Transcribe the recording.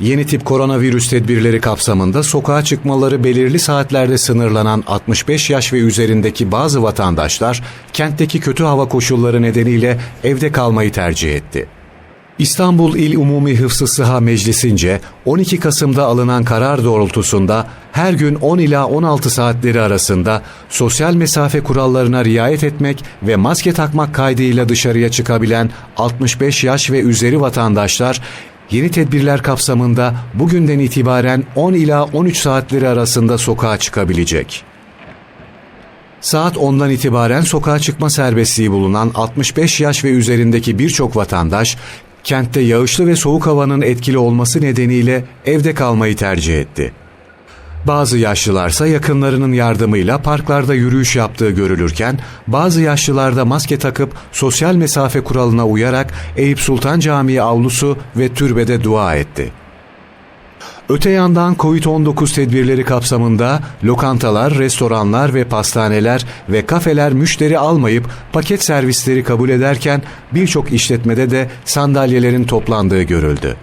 Yeni tip koronavirüs tedbirleri kapsamında sokağa çıkmaları belirli saatlerde sınırlanan 65 yaş ve üzerindeki bazı vatandaşlar kentteki kötü hava koşulları nedeniyle evde kalmayı tercih etti. İstanbul İl Umumi Hıfzı Sıha Meclisi'nce 12 Kasım'da alınan karar doğrultusunda her gün 10 ila 16 saatleri arasında sosyal mesafe kurallarına riayet etmek ve maske takmak kaydıyla dışarıya çıkabilen 65 yaş ve üzeri vatandaşlar yeni tedbirler kapsamında bugünden itibaren 10 ila 13 saatleri arasında sokağa çıkabilecek. Saat 10'dan itibaren sokağa çıkma serbestliği bulunan 65 yaş ve üzerindeki birçok vatandaş kentte yağışlı ve soğuk havanın etkili olması nedeniyle evde kalmayı tercih etti. Bazı yaşlılarsa yakınlarının yardımıyla parklarda yürüyüş yaptığı görülürken bazı yaşlılar da maske takıp sosyal mesafe kuralına uyarak Eyüp Sultan Camii avlusu ve türbede dua etti. Öte yandan COVID-19 tedbirleri kapsamında lokantalar, restoranlar ve pastaneler ve kafeler müşteri almayıp paket servisleri kabul ederken birçok işletmede de sandalyelerin toplandığı görüldü.